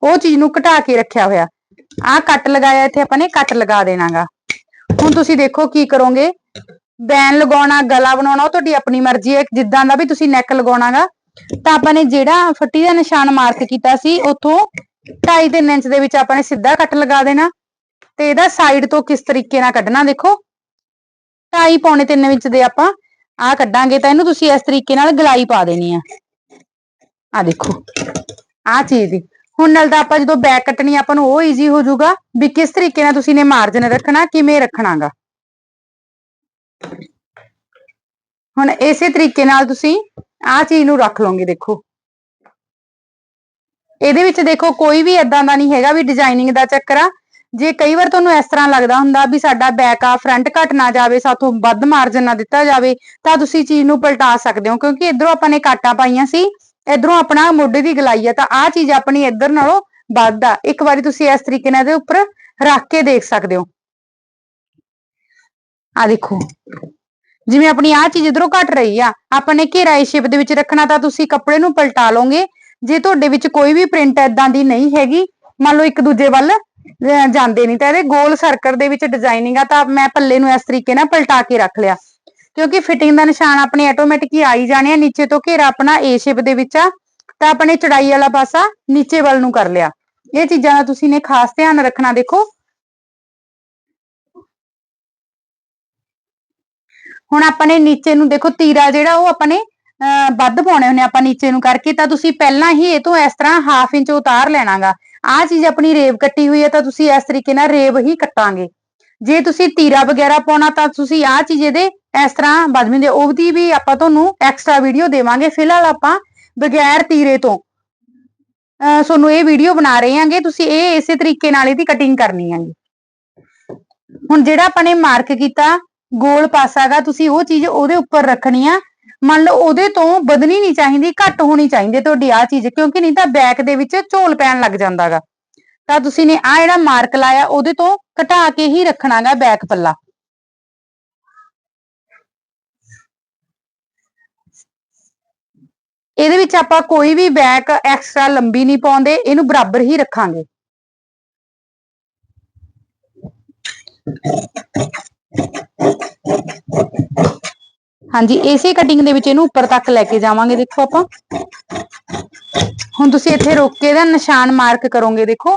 Speaker 1: ਉਹ ਚੀਜ਼ ਨੂੰ ਘਟਾ ਕੇ ਰੱਖਿਆ ਹੋਇਆ। ਆਹ ਕੱਟ ਲਗਾਇਆ, ਇੱਥੇ ਆਪਾਂ ਨੇ ਕੱਟ ਲਗਾ ਦੇਣਾਗਾ। ਹੁਣ ਤੁਸੀਂ ਦੇਖੋ ਕੀ ਕਰੋਗੇ। ਬੈਨ ਲਗਾਉਣਾ, ਗਲਾ ਬਣਾਉਣਾ, ਉਹ ਤੁਹਾਡੀ ਆਪਣੀ ਮਰਜ਼ੀ ਹੈ। ਜਿੱਦਾਂ ਦਾ ਵੀ ਤੁਸੀਂ ਨੈਕ ਲਗਾਉਣਾਗਾ, ਤਾਂ ਆਪਾਂ ਨੇ ਜਿਹੜਾ ਫੱਟੀ ਦਾ ਨਿਸ਼ਾਨ ਮਾਰਕ ਕੀਤਾ ਸੀ, ਉੱਥੋਂ 2.5 ਇੰਚ ਦੇ ਵਿੱਚ ਆਪਾਂ ਨੇ ਸਿੱਧਾ ਕੱਟ ਲਗਾ ਦੇਣਾ। ਤੇ ਇਹਦਾ ਸਾਈਡ ਤੋਂ ਕਿਸ ਤਰੀਕੇ ਨਾਲ ਕੱਢਣਾ ਦੇਖੋ। ਢਾਈ ਪੌਣੇ 3 ਇੰਚ ਦੇ ਆਪਾਂ ਆ ਕੱਢਾਂਗੇ ਤਾਂ ਇਹਨੂੰ ਤੁਸੀਂ ਇਸ ਤਰੀਕੇ ਨਾਲ ਗਲਾਈ ਪਾ ਦੇਣੀ ਆ। ਆ ਦੇਖੋ ਆ ਚੀਜ਼ ਦੀ। ਹੁਣ ਨਾਲ ਤਾਂ ਆਪਾਂ ਜਦੋਂ ਬੈਕ ਕੱਟਣੀ ਆਪਾਂ ਨੂੰ ਉਹ ਈਜ਼ੀ ਹੋ ਜਾਊਗਾ ਵੀ ਕਿਸ ਤਰੀਕੇ ਨਾਲ ਤੁਸੀਂ ਨੇ ਮਾਰਜਨ ਰੱਖਣਾ, ਕਿਵੇਂ ਰੱਖਣਾਗਾ। ਹੁਣ ਇਸੇ ਤਰੀਕੇ ਨਾਲ ਤੁਸੀਂ ਆ ਚੀਜ਼ ਨੂੰ ਰੱਖ ਲਓਗੇ, ਦੇਖੋ। ਇਹਦੇ ਵਿੱਚ ਦੇਖੋ, ਕੋਈ ਵੀ ਇਦਾਂ ਦਾ ਨਹੀਂ ਹੈਗਾ ਵੀ ਡਿਜ਼ਾਈਨਿੰਗ ਦਾ ਚੱਕਰ ਆ। ਜੇ ਕਈ ਵਾਰ ਤੁਹਾਨੂੰ ਇਸ ਤਰ੍ਹਾਂ ਲੱਗਦਾ ਹੁੰਦਾ ਵੀ ਸਾਡਾ ਬੈਕ ਆ ਫਰੰਟ ਘਟ ਨਾ ਜਾਵੇ, ਸਾਥੋਂ ਵੱਧ ਮਾਰਜਨ ਨਾ ਦਿੱਤਾ ਜਾਵੇ, ਤਾਂ ਤੁਸੀਂ ਚੀਜ਼ ਨੂੰ ਪਲਟਾ ਸਕਦੇ ਹੋ, ਕਿਉਂਕਿ ਇਧਰੋਂ ਆਪਾਂ ਨੇ ਕਾਟਾਂ ਪਾਈਆਂ ਸੀ, ਇਧਰੋਂ ਆਪਣਾ ਮੋਢੇ ਦੀ ਗਲਾਈ ਆ, ਤਾਂ ਆਹ ਚੀਜ਼ ਆਪਣੀ ਇੱਧਰ ਨਾਲੋਂ ਵੱਧ ਆ। ਇੱਕ ਵਾਰੀ ਤੁਸੀਂ ਇਸ ਤਰੀਕੇ ਨਾਲ ਇਹਦੇ ਉੱਪਰ ਰੱਖ ਕੇ ਦੇਖ ਸਕਦੇ ਹੋ। ਆ ਦੇਖੋ, ਜਿਵੇਂ ਆਪਣੀ ਆਹ ਚੀਜ਼ ਇਧਰੋਂ ਘਟ ਰਹੀ ਆ, ਆਪਾਂ ਨੇ ਘੇਰਾ ਇਸ ਸ਼ੇਪ ਦੇ ਵਿੱਚ ਰੱਖਣਾ, ਤਾਂ ਤੁਸੀਂ ਕੱਪੜੇ ਨੂੰ ਪਲਟਾ ਲਓਗੇ। ਜੇ ਤੁਹਾਡੇ ਵਿੱਚ ਕੋਈ ਵੀ ਪ੍ਰਿੰਟ ਐਦਾਂ ਦੀ ਨਹੀਂ ਹੈਗੀ, ਮੰਨ ਲਓ ਇੱਕ ਦੂਜੇ ਵੱਲ ਜਾਂਦੇ ਨਹੀਂ ਤਾਂ ਇਹਦੇ ਗੋਲ ਸਰਕਲ ਦੇ ਵਿੱਚ ਡਿਜ਼ਾਈਨਿੰਗ ਆ ਤਾਂ ਮੈਂ ਪੱਲੇ ਨੂੰ ਇਸ ਤਰੀਕੇ ਨਾਲ ਪਲਟਾ ਕੇ ਰੱਖ ਲਿਆ। ਕਿਉਂਕਿ ਫਿਟਿੰਗ ਦਾ ਨਿਸ਼ਾਨ ਆਪਣੇ ਆਟੋਮੈਟਿਕ ਹੀ ਆਈ ਜਾਣੇ ਆ, ਨੀਚੇ ਤੋਂ ਘੇਰਾ ਆਪਣਾ ਏ ਸ਼ੇਪ ਦੇ ਵਿੱਚ ਆ, ਤਾਂ ਆਪਣੇ ਚੜਾਈ ਵਾਲਾ ਪਾਸਾ ਨੀਚੇ ਵੱਲ ਨੂੰ ਕਰ ਲਿਆ। ਇਹ ਚੀਜ਼ਾਂ ਦਾ ਤੁਸੀਂ ਨੇ ਖਾਸ ਧਿਆਨ ਰੱਖਣਾ ਦੇਖੋ। ਹੁਣ ਆਪਾਂ ਨੇ ਨੀਚੇ ਨੂੰ ਦੇਖੋ ਤੀਰਾ ਜਿਹੜਾ ਉਹ ਆਪਣੇ ਅਹ ਵੱਧ ਪਾਉਣੇ ਹੁੰਨੇ ਆਪਾਂ ਨੀਚੇ ਨੂੰ ਕਰਕੇ, ਤਾਂ ਤੁਸੀਂ ਪਹਿਲਾਂ ਹੀ ਇਹ ਤੋਂ ਇਸ ਤਰ੍ਹਾਂ ਹਾਫ ਇੰਚ ਉਤਾਰ ਲੈਣਾਗਾ। ਆਹ ਚੀਜ਼ ਆਪਣੀ ਰੇਬ ਕੱਟੀ ਹੋਈ ਹੈ ਤਾਂ ਤੁਸੀਂ ਇਸ ਤਰੀਕੇ ਨਾਲ ਰੇਬ ਹੀ ਕੱਟਾਂਗੇ। ਜੇ ਤੁਸੀਂ ਤੀਰਾ ਵਗੈਰਾ ਪਾਉਣਾ ਤਾਂ ਤੁਸੀਂ ਆਹ ਚੀਜ਼ ਇਹਦੇ ਇਸ ਤਰ੍ਹਾਂ ਬਦਮੀ ਦੇ ਉਹਦੀ ਵੀ ਆਪਾਂ ਤੁਹਾਨੂੰ ਐਕਸਟਰਾ ਵੀਡੀਓ ਦੇਵਾਂਗੇ। ਫਿਲਹਾਲ ਆਪਾਂ ਬਗੈਰ ਤੀਰੇ ਤੋਂ, ਅਹ ਤੁਹਾਨੂੰ ਇਹ ਵੀਡੀਓ ਬਣਾ ਰਹੇ ਹਾਂਗੇ। ਤੁਸੀਂ ਇਹ ਇਸੇ ਤਰੀਕੇ ਨਾਲ ਇਹਦੀ ਕਟਿੰਗ ਕਰਨੀ ਹੈਗੀ। ਹੁਣ ਜਿਹੜਾ ਆਪਾਂ ਨੇ ਮਾਰਕ ਕੀਤਾ, ਗੋਲ ਪਾਸਾਗਾ ਤੁਸੀਂ ਉਹ ਚੀਜ਼ ਉਹਦੇ ਉੱਪਰ ਰੱਖਣੀ ਆ। ਮੰਨ ਲਓ ਉਹਦੇ ਤੋਂ ਬਦਨੀ ਨਹੀਂ ਚਾਹੀਦੀ, ਘੱਟ ਹੋਣੀ ਚਾਹੀਦੀ ਤੁਹਾਡੀ ਆ ਚੀਜ਼, ਕਿਉਂਕਿ ਨਹੀਂ ਤਾਂ ਬੈਕ ਦੇ ਵਿੱਚ ਝੋਲ ਪੈਣ ਲੱਗ ਜਾਂਦਾਗਾ। ਤਾਂ ਤੁਸੀਂ ਨੇ ਆ ਜਿਹੜਾ ਮਾਰਕ ਲਾਇਆ, ਉਹਦੇ ਤੋਂ ਘਟਾ ਕੇ ਹੀ ਰੱਖਣਾਗਾ ਬੈਕ ਪੱਲਾ। ਇਹਦੇ ਵਿੱਚ ਆਪਾਂ ਕੋਈ ਵੀ ਬੈਕ ਐਕਸਟਰਾ ਲੰਬੀ ਨਹੀਂ ਪਾਉਂਦੇ, ਇਹਨੂੰ ਬਰਾਬਰ ਹੀ ਰੱਖਾਂਗੇ। ਹਾਂਜੀ, ਇਸੇ ਕਟਿੰਗ ਦੇ ਵਿੱਚ ਇਹਨੂੰ ਉੱਪਰ ਤੱਕ ਲੈ ਕੇ ਜਾਵਾਂਗੇ, ਦੇਖੋ ਆਪਾਂ। ਹੁਣ ਤੁਸੀਂ ਇੱਥੇ ਰੋਕ ਕੇ ਇਹਦਾ ਨਿਸ਼ਾਨ ਮਾਰਕ ਕਰੋਗੇ, ਦੇਖੋ।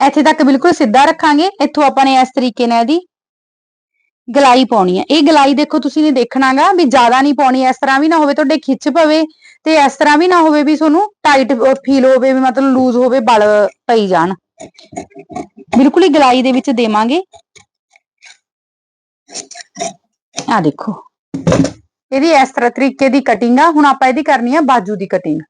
Speaker 1: ਇੱਥੇ ਤੱਕ ਬਿਲਕੁਲ ਸਿੱਧਾ ਰੱਖਾਂਗੇ। ਇੱਥੋਂ ਆਪਾਂ ਨੇ ਇਸ ਤਰੀਕੇ ਨਾਲ ਇਹਦੀ ਗਲਾਈ ਪਾਉਣੀ ਹੈ ਇਹ ਗਲਾਈ ਦੇਖੋ, ਤੁਸੀਂ ਨੇ ਦੇਖਣਾਗਾ ਵੀ ਜ਼ਿਆਦਾ ਨਹੀਂ ਪਾਉਣੀ, ਇਸ ਤਰ੍ਹਾਂ ਵੀ ਨਾ ਹੋਵੇ ਤੁਹਾਡੇ ਖਿੱਚ ਪਵੇ ਤੇ ਇਸ ਤਰ੍ਹਾਂ ਵੀ ਨਾ ਹੋਵੇ ਵੀ ਤੁਹਾਨੂੰ ਟਾਈਟ ਫੀਲ ਹੋਵੇ ਵੀ ਮਤਲਬ ਲੂਜ਼ ਹੋਵੇ, ਬਲ ਪਈ ਜਾਣ। ਬਿਲਕੁਲ ਹੀ ਗਲਾਈ ਦੇ ਵਿੱਚ ਦੇਵਾਂਗੇ। ਆ ਦੇਖੋ। ਇਹਦੀ ਇਸ ਤਰ੍ਹਾਂ ਤਰੀਕੇ ਦੀ ਕਟਿੰਗ ਆ, ਹੁਣ ਆਪਾਂ ਇਹਦੀ ਕਰਨੀ ਆ ਬਾਜੂ ਦੀ ਕਟਿੰਗ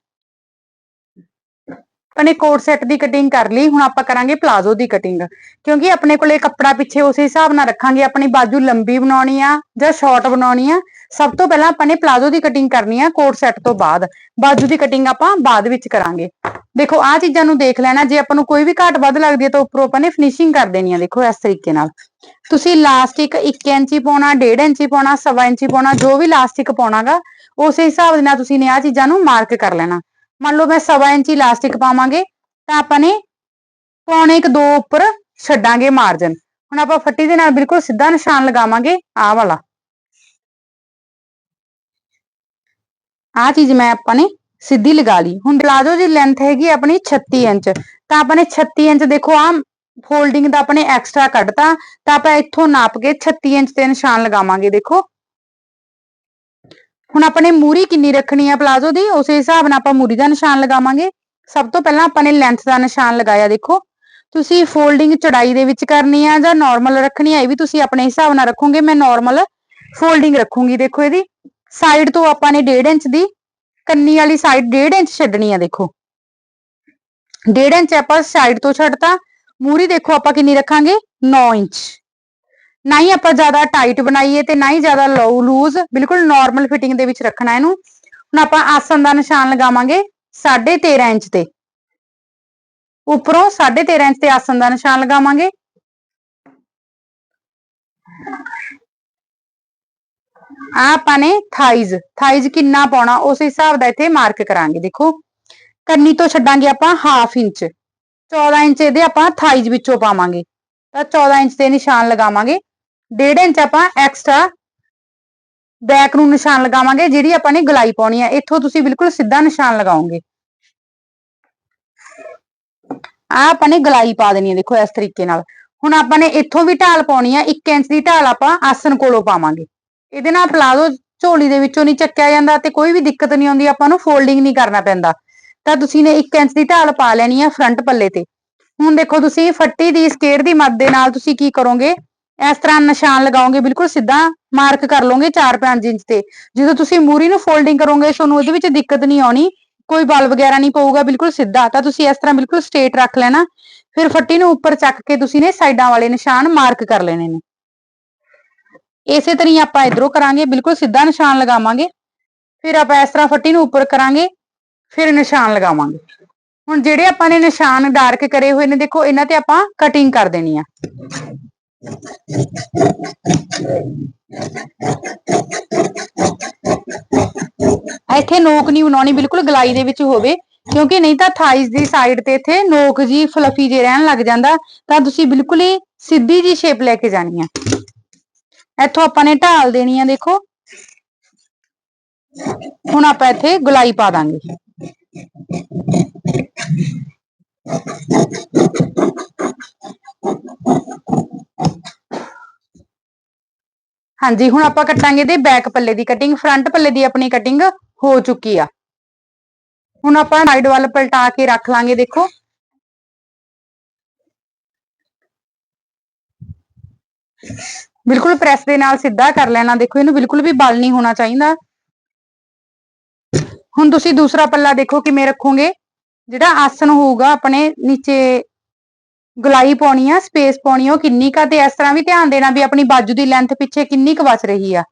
Speaker 1: ਆਪਣੇ ਕੋਟ ਸੈੱਟ ਦੀ ਕਟਿੰਗ ਕਰ ਲਈ, ਹੁਣ ਆਪਾਂ ਕਰਾਂਗੇ ਪਲਾਜ਼ੋ ਦੀ ਕਟਿੰਗ ਕਿਉਂਕਿ ਆਪਣੇ ਕੋਲੇ ਕੱਪੜਾ ਪਿੱਛੇ ਉਸੇ ਹਿਸਾਬ ਨਾਲ ਰੱਖਾਂਗੇ, ਆਪਣੀ ਬਾਜੂ ਲੰਬੀ ਬਣਾਉਣੀ ਆ ਜਾਂ ਸ਼ਾਰਟ ਬਣਾਉਣੀ ਆ। ਸਭ ਤੋਂ ਪਹਿਲਾਂ ਆਪਾਂ ਨੇ ਪਲਾਜ਼ੋ ਦੀ ਕਟਿੰਗ ਕਰਨੀ ਆ ਕੋਟ ਸੈੱਟ ਤੋਂ ਬਾਅਦ। ਬਾਜੂ ਦੀ ਕਟਿੰਗ ਆਪਾਂ ਬਾਅਦ ਵਿੱਚ ਕਰਾਂਗੇ। ਦੇਖੋ, ਆਹ ਚੀਜ਼ਾਂ ਨੂੰ ਦੇਖ ਲੈਣਾ, ਜੇ ਆਪਾਂ ਨੂੰ ਕੋਈ ਵੀ ਘਾਟ ਵੱਧ ਲੱਗਦੀ ਹੈ ਤਾਂ ਉੱਪਰੋਂ ਆਪਾਂ ਨੇ ਫਿਨਿਸ਼ਿੰਗ ਕਰ ਦੇਣੀ ਆ, ਦੇਖੋ ਇਸ ਤਰੀਕੇ ਨਾਲ। ਤੁਸੀਂ ਲਾਸਟਿਕ 1 ਇੰਚੀ ਪਾਉਣਾ 1.5 ਇੰਚੀ ਪਾਉਣਾ 1.5 ਇੰਚੀ ਪਾਉਣਾ, ਜੋ ਵੀ ਲਾਸਟਿਕ ਪਾਉਣਾਗਾ, ਉਸੇ ਹਿਸਾਬ ਦੇ ਨਾਲ ਤੁਸੀਂ ਨੇ ਆਹ ਚੀਜ਼ਾਂ ਨੂੰ ਮਾਰਕ ਕਰ ਲੈਣਾ। ਮੰਨ ਲਓ ਮੈਂ 1.5 ਇੰਚੀ ਲਾਸਟਿਕ ਪਾਵਾਂਗੇ, ਤਾਂ ਆਪਾਂ ਨੇ ਪੌਣੇ ਇੱਕ ਦੋ ਉੱਪਰ ਛੱਡਾਂਗੇ ਮਾਰਜਨ ਹੁਣ ਆਪਾਂ ਫੱਟੀ ਦੇ ਨਾਲ ਬਿਲਕੁਲ ਸਿੱਧਾ ਨਿਸ਼ਾਨ ਲਗਾਵਾਂਗੇ, ਆਹ ਵਾਲਾ। ਆਹ ਚੀਜ਼ ਮੈਂ ਆਪਾਂ ਨੇ ਸਿੱਧੀ ਲਗਾ ਲਈ। ਹੁਣ ਪਲਾਜ਼ੋ ਦੀ ਲੈਂਥ ਹੈਗੀ ਆਪਣੀ 36 ਇੰਚ। ਤਾਂ ਆਪਾਂ ਨੇ 36 ਇੰਚ ਦੇਖੋ ਆ ਫੋਲਡਿੰਗ ਦਾ ਆਪਣੇ ਐਕਸਟਰਾ ਕੱਢਤਾ, ਤਾਂ ਆਪਾਂ ਇੱਥੋਂ ਨਾਪ ਕੇ 36 ਇੰਚ ਤੇ ਨਿਸ਼ਾਨ ਲਗਾਵਾਂਗੇ, ਦੇਖੋ। ਹੁਣ ਆਪਣੇ ਮੂਰੀ ਕਿੰਨੀ ਰੱਖਣੀ ਆ ਪਲਾਜ਼ੋ ਦੀ, ਉਸੇ ਹਿਸਾਬ ਨਾਲ ਆਪਾਂ ਮੂਰੀ ਦਾ ਨਿਸ਼ਾਨ ਲਗਾਵਾਂਗੇ। ਸਭ ਤੋਂ ਪਹਿਲਾਂ ਆਪਾਂ ਨੇ ਲੈਂਥ ਦਾ ਨਿਸ਼ਾਨ ਲਗਾਇਆ ਦੇਖੋ। ਤੁਸੀਂ ਫੋਲਡਿੰਗ ਚੜਾਈ ਦੇ ਵਿੱਚ ਕਰਨੀ ਆ ਜਾਂ ਨਾਰਮਲ ਰੱਖਣੀ ਆ, ਇਹ ਵੀ ਤੁਸੀਂ ਆਪਣੇ ਹਿਸਾਬ ਨਾਲ ਰੱਖੋਗੇ। ਮੈਂ ਨਾਰਮਲ ਫੋਲਡਿੰਗ ਰੱਖੂੰਗੀ ਦੇਖੋ ਇਹਦੀ। ਸਾਈਡ ਤੋਂ ਆਪਾਂ ਨੇ 1.5 ਇੰਚ ਦੀ ਕੰਨੀ ਵਾਲੀ ਸਾਈਡ 1.5 ਇੰਚ ਛੱਡਣੀ ਆ ਦੇਖੋ। 1.5 ਇੰਚ ਆਪਾਂ ਸਾਈਡ ਤੋਂ ਛੱਡਤਾ। ਮੂਰੀ ਦੇਖੋ ਆਪਾਂ ਕਿੰਨੀ ਰੱਖਾਂਗੇ? 9 ਇੰਚ। ਨਾ ਹੀ ਆਪਾਂ ਜ਼ਿਆਦਾ ਟਾਈਟ ਬਣਾਈਏ ਤੇ ਨਾ ਹੀ ਜ਼ਿਆਦਾ ਲੋ ਲੂਜ਼ ਬਿਲਕੁਲ ਨਾਰਮਲ ਫਿਟਿੰਗ ਦੇ ਵਿੱਚ ਰੱਖਣਾ ਇਹਨੂੰ। ਹੁਣ ਆਪਾਂ ਆਸਨ ਦਾ ਨਿਸ਼ਾਨ ਲਗਾਵਾਂਗੇ 13.5 ਇੰਚ ਤੇ। ਉੱਪਰੋਂ 13.5 ਇੰਚ ਤੇ ਆਸਨ ਦਾ ਨਿਸ਼ਾਨ ਲਗਾਵਾਂਗੇ। ਆ ਆਪਾਂ ਨੇ ਥਾਈਜ਼ ਥਾਈਜ਼ ਕਿੰਨਾ ਪਾਉਣਾ ਉਸ ਹਿਸਾਬ ਦਾ ਇੱਥੇ ਮਾਰਕ ਕਰਾਂਗੇ, ਦੇਖੋ। ਕੰਨੀ ਤੋਂ ਛੱਡਾਂਗੇ ਆਪਾਂ ਹਾਫ ਇੰਚ 14 ਇੰਚ ਇਹਦੇ ਆਪਾਂ ਥਾਈਜ਼ ਵਿੱਚੋਂ ਪਾਵਾਂਗੇ। ਤਾਂ 14 ਇੰਚ ਤੇ ਨਿਸ਼ਾਨ ਲਗਾਵਾਂਗੇ। ਡੇਢ ਇੰਚ ਆਪਾਂ ਐਕਸਟਰਾ ਬੈਕ ਨੂੰ ਨਿਸ਼ਾਨ ਲਗਾਵਾਂਗੇ, ਜਿਹੜੀ ਆਪਾਂ ਨੇ ਗਲਾਈ ਪਾਉਣੀ ਹੈ ਇੱਥੋਂ ਤੁਸੀਂ ਬਿਲਕੁਲ ਸਿੱਧਾ ਨਿਸ਼ਾਨ ਲਗਾਓਗੇ। ਆ ਆਪਾਂ ਨੇ ਗਲਾਈ ਪਾ ਦੇਣੀ ਹੈ ਦੇਖੋ ਇਸ ਤਰੀਕੇ ਨਾਲ। ਹੁਣ ਆਪਾਂ ਨੇ ਇੱਥੋਂ ਵੀ ਢਾਲ ਪਾਉਣੀ ਹੈ 1 ਇੰਚ ਦੀ ਢਾਲ ਆਪਾਂ ਆਸਨ ਕੋਲੋਂ ਪਾਵਾਂਗੇ। ਇਹਦੇ ਨਾਲ ਪਲਾਜ਼ੋ ਝੋਲੀ ਦੇ ਵਿੱਚੋਂ ਨਹੀਂ ਚੱਕਿਆ ਜਾਂਦਾ ਤੇ ਕੋਈ ਵੀ ਦਿੱਕਤ ਨਹੀਂ ਆਉਂਦੀ, ਆਪਾਂ ਨੂੰ ਫੋਲਡਿੰਗ ਨਹੀਂ ਕਰਨਾ ਪੈਂਦਾ। ਤਾਂ ਤੁਸੀਂ ਨੇ 1 ਇੰਚ ਦੀ ਢਾਲ ਪਾ ਲੈਣੀ ਹੈ ਫਰੰਟ ਪੱਲੇ ਤੇ। ਹੁਣ ਦੇਖੋ ਤੁਸੀਂ ਫੱਟੀ ਦੀ ਸਕੇਰ ਦੀ ਮਦਦ ਦੇ ਨਾਲ ਤੁਸੀਂ ਕੀ ਕਰੋਗੇ? ਇਸ ਤਰ੍ਹਾਂ ਨਿਸ਼ਾਨ ਲਗਾਓਗੇ, ਬਿਲਕੁਲ ਸਿੱਧਾ ਮਾਰਕ ਕਰ ਲਓਗੇ 4-5 ਇੰਚ ਤੇ। ਜਦੋਂ ਤੁਸੀਂ ਮੂਰੀ ਨੂੰ ਫੋਲਡਿੰਗ ਕਰੋਗੇ, ਤੁਹਾਨੂੰ ਉਹਦੇ ਵਿੱਚ ਦਿੱਕਤ ਨਹੀਂ ਆਉਣੀ, ਕੋਈ ਬਲ ਵਗੈਰਾ ਨਹੀਂ ਪਊਗਾ, ਬਿਲਕੁਲ ਸਿੱਧਾ। ਤਾਂ ਤੁਸੀਂ ਇਸ ਤਰ੍ਹਾਂ ਬਿਲਕੁਲ ਸਟ੍ਰੇਟ ਰੱਖ ਲੈਣਾ। ਫਿਰ ਫੱਟੀ ਨੂੰ ਉੱਪਰ ਚੱਕ ਕੇ ਤੁਸੀਂ ਨੇ ਸਾਈਡਾਂ ਵਾਲੇ ਨਿਸ਼ਾਨ ਮਾਰਕ ਕਰ ਲੈਣੇ ਨੇ। ਇਸੇ ਤਰ੍ਹਾਂ ਆਪਾਂ ਇਧਰੋਂ ਕਰਾਂਗੇ, ਬਿਲਕੁਲ ਸਿੱਧਾ ਨਿਸ਼ਾਨ ਲਗਾਵਾਂਗੇ। ਫਿਰ ਆਪਾਂ ਇਸ ਤਰ੍ਹਾਂ ਫੱਟੀ ਨੂੰ ਉੱਪਰ ਕਰਾਂਗੇ, ਫਿਰ ਨਿਸ਼ਾਨ ਲਗਾਵਾਂਗੇ। ਹੁਣ ਜਿਹੜੇ ਆਪਾਂ ਨੇ ਨਿਸ਼ਾਨ ਡਾਰਕ ਕਰੇ ਹੋਏ ਨੇ, ਦੇਖੋ, ਇਹਨਾਂ ਤੇ ਆਪਾਂ ਕਟਿੰਗ ਕਰ ਦੇਣੀ ਆ। ਇੱਥੇ ਨੋਕ ਨਹੀਂ ਬਣਾਉਣੀ, ਬਿਲਕੁਲ ਗਲਾਈ ਦੇ ਵਿੱਚ ਹੋਵੇ, ਕਿਉਂਕਿ ਨਹੀਂ ਤਾਂ ਥਾਈਜ਼ ਦੀ ਸਾਈਡ ਤੇ ਇੱਥੇ ਨੋਕ ਜੀ ਫਲਫੀ ਜੇ ਰਹਿਣ ਲੱਗ ਜਾਂਦਾ, ਤਾਂ ਤੁਸੀਂ ਬਿਲਕੁਲ ਹੀ ਸਿੱਧੀ ਜੀ ਸ਼ੇਪ ਲੈ ਕੇ ਜਾਣੀ ਆ। ਇੱਥੋਂ ਆਪਾਂ ਨੇ ਢਾਲ ਦੇਣੀ ਆ, ਦੇਖੋ। ਹੁਣ ਆਪਾਂ ਇੱਥੇ ਗੁਲਾਈ ਪਾ ਦਾਂਗੇ। ਹਾਂਜੀ, ਹੁਣ ਆਪਾਂ ਕੱਟਾਂਗੇ ਇਹਦੇ ਬੈਕ ਪੱਲੇ ਦੀ ਕਟਿੰਗ ਫਰੰਟ ਪੱਲੇ ਦੀ ਆਪਣੀ ਕਟਿੰਗ ਹੋ ਚੁੱਕੀ ਆ। ਹੁਣ ਆਪਾਂ ਸਾਈਡ ਵੱਲ ਪਲਟਾ ਕੇ ਰੱਖ ਲਾਂਗੇ, ਦੇਖੋ। ਬਿਲਕੁਲ ਪ੍ਰੈਸ ਦੇ ਨਾਲ ਸਿੱਧਾ ਕਰ ਲੈਣਾ, ਦੇਖੋ, ਇਹਨੂੰ ਬਿਲਕੁਲ ਵੀ ਬਲ ਨਹੀਂ ਹੋਣਾ ਚਾਹੀਦਾ। ਹੁਣ ਤੁਸੀਂ ਦੂਸਰਾ ਪੱਲਾ ਦੇਖੋ ਕਿਵੇਂ ਰੱਖੋਗੇ, ਜਿਹੜਾ ਆਸਨ ਹੋਊਗਾ ਆਪਣੇ ਨੀਚੇ ਗੁਲਾਈ ਪਾਉਣੀ ਆ ਸਪੇਸ ਪਾਉਣੀ ਆ, ਉਹ ਕਿੰਨੀ ਕਾ ਤੇ ਇਸ ਤਰ੍ਹਾਂ ਵੀ ਧਿਆਨ ਦੇਣਾ ਵੀ ਆਪਣੀ ਬਾਜੂ ਦੀ ਲੈਂਥ ਪਿੱਛੇ ਕਿੰਨੀ ਕੁ ਬਚ ਰਹੀ ਆ।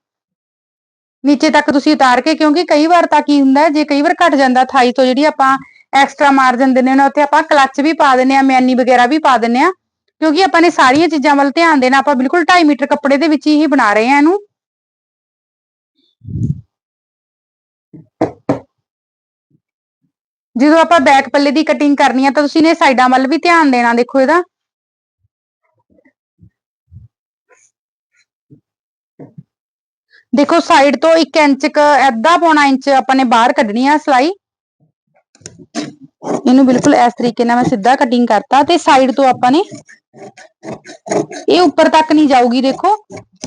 Speaker 1: ਨੀਚੇ ਤੱਕ ਤੁਸੀਂ ਉਤਾਰ ਕੇ, ਕਿਉਂਕਿ ਕਈ ਵਾਰ ਤਾਂ ਕੀ ਹੁੰਦਾ, ਜੇ ਕਈ ਵਾਰ ਘਟ ਜਾਂਦਾ ਥਾਈ ਤੋਂ ਜਿਹੜੀ ਆਪਾਂ ਐਕਸਟਰਾ ਮਾਰਜਨ ਦਿੰਦੇ ਨੇ ਉੱਥੇ ਆਪਾਂ ਕਲੱਚ ਵੀ ਪਾ ਦਿੰਦੇ ਆ, ਮੈਨੀ ਵਗੈਰਾ ਵੀ ਪਾ ਦਿੰਦੇ ਆ, ਕਿਉਂਕਿ ਆਪਾਂ ਨੇ ਸਾਰੀਆਂ ਚੀਜ਼ਾਂ ਵੱਲ ਧਿਆਨ ਦੇਣਾ, ਆਪਾਂ ਬਿਲਕੁਲ 2.5 ਮੀਟਰ ਕੱਪੜੇ ਦੇ ਵਿੱਚ ਹੀ ਬਣਾ ਰਹੇ ਆ ਇਹਨੂੰ। ਜਦੋਂ ਆਪਾਂ ਬੈਕ ਪੱਲੇ ਦੀ ਕਟਿੰਗ ਕਰਨੀ ਆ ਤਾਂ ਤੁਸੀਂ ਨੇ ਸਾਈਡਾਂ ਵੱਲ ਵੀ ਧਿਆਨ ਦੇਣਾ, ਦੇਖੋ ਇਹਦਾ। ਦੇਖੋ ਸਾਈਡ ਤੋਂ 1 ਇੰਚ ਕ ਅੱਧਾ ਪੌਣਾ ਇੰਚ ਆਪਾਂ ਨੇ ਬਾਹਰ ਕੱਢਣੀ ਆ ਸਲਾਈ। ਇਹਨੂੰ ਬਿਲਕੁਲ ਇਸ ਤਰੀਕੇ ਨਾਲ ਮੈਂ ਸਿੱਧਾ ਕਟਿੰਗ ਕਰਤਾ ਤੇ ਸਾਈਡ ਤੋਂ ਆਪਾਂ ਨੇ ਇਹ ਉੱਪਰ ਤੱਕ ਨਹੀਂ ਜਾਊਗੀ, ਦੇਖੋ,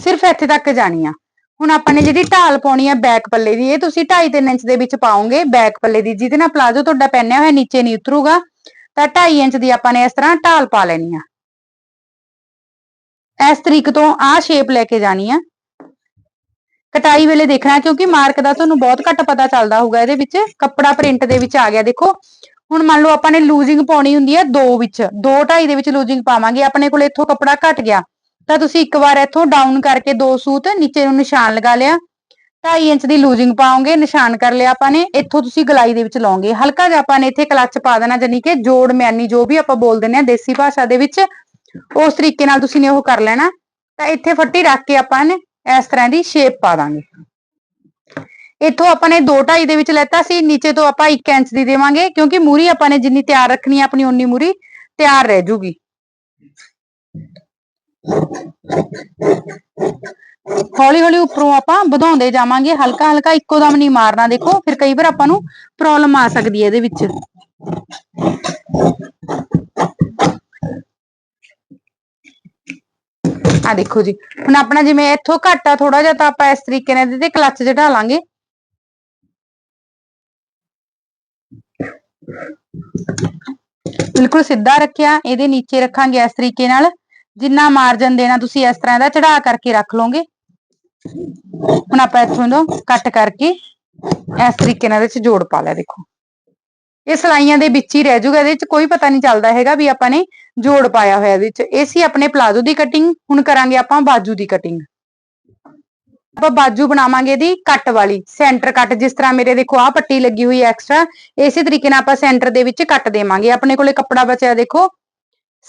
Speaker 1: ਸਿਰਫ ਇੱਥੇ ਤੱਕ ਜਾਣੀ ਆ। ਹੁਣ ਆਪਾਂ ਨੇ ਜਿਹੜੀ ਢਾਲ ਪਾਉਣੀ ਹੈ ਬੈਕ ਪੱਲੇ ਦੀ, ਇਹ ਤੁਸੀਂ 2.5 3 ਇੰਚ ਦੇ ਵਿੱਚ ਪਾਓਗੇ ਬੈਕ ਪੱਲੇ ਦੀ, ਜਿਹਦੇ ਨਾਲ ਪਲਾਜੋ ਤੁਹਾਡਾ ਪਹਿਨਿਆ ਹੋਇਆ ਨੀਚੇ ਨਹੀਂ ਉਤਰੂਗਾ, ਤਾਂ 2.5 ਇੰਚ ਦੀ ਆਪਾਂ ਨੇ ਇਸ ਤਰ੍ਹਾਂ ਢਾਲ ਪਾ ਲੈਣੀ ਆ। ਇਸ ਤਰੀਕ ਤੋਂ ਆਹ ਸ਼ੇਪ ਲੈ ਕੇ ਜਾਣੀ ਆ। ਕਟਾਈ ਵੇਲੇ ਦੇਖਣਾ, ਕਿਉਂਕਿ ਮਾਰਕ ਦਾ ਤੁਹਾਨੂੰ ਬਹੁਤ ਘੱਟ ਪਤਾ ਚੱਲਦਾ ਹੋਊਗਾ ਇਹਦੇ ਵਿੱਚ, ਕੱਪੜਾ ਪ੍ਰਿੰਟ ਦੇ ਵਿੱਚ ਆ ਗਿਆ, ਦੇਖੋ। ਹੁਣ ਮੰਨ ਲਓ ਆਪਾਂ ਨੇ ਲੂਜ਼ਿੰਗ ਪਾਉਣੀ ਹੁੰਦੀ ਹੈ 2 ਵਿੱਚ 2 2.5 ਦੇ ਵਿੱਚ ਲੂਜ਼ਿੰਗ ਪਾਵਾਂਗੇ, ਆਪਣੇ ਕੋਲ ਇੱਥੋਂ ਕੱਪੜਾ ਘਟ ਗਿਆ। ਤਾਂ ਤੁਸੀਂ ਇੱਕ ਵਾਰ ਇੱਥੋਂ ਡਾਊਨ ਕਰਕੇ ਦੋ ਸੂਤ ਨੀਚੇ ਨੂੰ ਨਿਸ਼ਾਨ ਲਗਾ ਲਿਆ। 2.5 ਇੰਚ ਦੀ ਲੂਜ਼ਿੰਗ ਪਾਓਗੇ, ਨਿਸ਼ਾਨ ਕਰ ਲਿਆ ਆਪਾਂ ਨੇ। ਇੱਥੋਂ ਤੁਸੀਂ ਗਲਾਈ ਦੇ ਵਿੱਚ ਲਾਓਗੇ। ਹਲਕਾ ਜਿਹਾ ਆਪਾਂ ਨੇ ਇੱਥੇ ਕਲੱਚ ਪਾ ਦੇਣਾ ਜਾਨੀ ਕਿ ਜੋੜ ਮੈਨੀ ਜੋ ਵੀ ਆਪਾਂ ਬੋਲਦੇ ਦਿੰਦੇ ਦੇਸੀ ਭਾਸ਼ਾ ਦੇ ਵਿੱਚ, ਉਸ ਤਰੀਕੇ ਨਾਲ ਤੁਸੀਂ ਨੇ ਉਹ ਕਰ ਲੈਣਾ। ਤਾਂ ਇੱਥੇ ਫੱਟੀ ਰੱਖ ਕੇ ਆਪਾਂ ਨੇ ਇਸ ਤਰ੍ਹਾਂ ਦੀ ਸ਼ੇਪ ਪਾ ਦਾਂਗੇ। ਇੱਥੋਂ ਆਪਾਂ ਨੇ 2.5 ਦੇ ਵਿੱਚ ਲੈਤਾ ਸੀ, ਨੀਚੇ ਤੋਂ ਆਪਾਂ 1 ਇੰਚ ਦੀ ਦੇਵਾਂਗੇ, ਕਿਉਂਕਿ ਮੂਰੀ ਆਪਾਂ ਨੇ ਜਿੰਨੀ ਤਿਆਰ ਰੱਖਣੀ ਆ, ਆਪਣੀ ਉਨੀ ਮੂਰੀ ਤਿਆਰ ਰਹਿ ਜੂਗੀ। ਹੌਲੀ ਹੌਲੀ ਉੱਪਰੋਂ ਆਪਾਂ ਵਧਾਉਂਦੇ ਜਾਵਾਂਗੇ। ਹਲਕਾ ਹਲਕਾ ਇੱਕੋ ਦਮ ਨਹੀਂ ਮਾਰਨਾ। ਦੇਖੋ, ਫਿਰ ਕਈ ਵਾਰ ਆਪਾਂ ਨੂੰ ਪ੍ਰੋਬਲਮ ਆ ਸਕਦੀ ਹੈ ਇਹਦੇ ਵਿੱਚ। ਆ ਦੇਖੋ ਜੀ। ਹੁਣ ਆਪਣਾ ਜਿਵੇਂ ਇੱਥੋਂ ਘੱਟ ਆ ਥੋੜਾ ਜਿਹਾ ਤਾਂ ਆਪਾਂ ਇਸ ਤਰੀਕੇ ਨਾਲ ਇਹਦੇ ਤੇ ਕਲੱਚ ਚੜਾ ਲਾਂਗੇ। ਬਿਲਕੁਲ ਸਿੱਧਾ ਰੱਖਿਆ। ਇਹਦੇ ਨੀਚੇ ਰੱਖਾਂਗੇ ਇਸ ਤਰੀਕੇ ਨਾਲ। ਜਿੰਨਾ ਮਾਰਜਨ ਦੇਣਾ ਤੁਸੀਂ ਇਸ ਤਰ੍ਹਾਂ ਦਾ ਚੜਾ ਕਰਕੇ ਰੱਖ ਲਓਗੇ। ਹੁਣ ਆਪਾਂ ਇੱਥੋਂ ਤੋਂ ਕੱਟ ਕਰਕੇ ਇਸ ਤਰੀਕੇ ਨਾਲ ਇਹਦੇ ਚ ਜੋੜ ਪਾ ਲਿਆ, ਦੇਖੋ। ਇਹ ਸਲਾਈਆਂ ਦੇ ਵਿੱਚ ਹੀ ਰਹਿ ਜਾਊਗਾ, ਇਹਦੇ ਵਿੱਚ ਕੋਈ ਪਤਾ ਨਹੀਂ ਚੱਲਦਾ ਹੈਗਾ ਵੀ ਆਪਾਂ ਨੇ ਜੋੜ ਪਾਇਆ ਹੋਇਆ ਇਹਦੇ ਵਿੱਚ। ਇਹ ਸੀ ਆਪਣੇ ਪਲਾਜ਼ੋ ਦੀ ਕਟਿੰਗ ਹੁਣ ਕਰਾਂਗੇ ਆਪਾਂ ਬਾਜੂ ਦੀ ਕਟਿੰਗ ਆਪਾਂ ਬਾਜੂ ਬਣਾਵਾਂਗੇ ਇਹਦੀ ਕੱਟ ਵਾਲੀ ਸੈਂਟਰ ਕੱਟ ਜਿਸ ਤਰ੍ਹਾਂ ਮੇਰੇ ਦੇਖੋ ਆਹ ਪੱਟੀ ਲੱਗੀ ਹੋਈ ਐਕਸਟਰਾ ਇਸੇ ਤਰੀਕੇ ਨਾਲ ਆਪਾਂ ਸੈਂਟਰ ਦੇ ਵਿੱਚ ਕੱਟ ਦੇਵਾਂਗੇ। ਆਪਣੇ ਕੋਲੇ ਕੱਪੜਾ ਬਚਿਆ, ਦੇਖੋ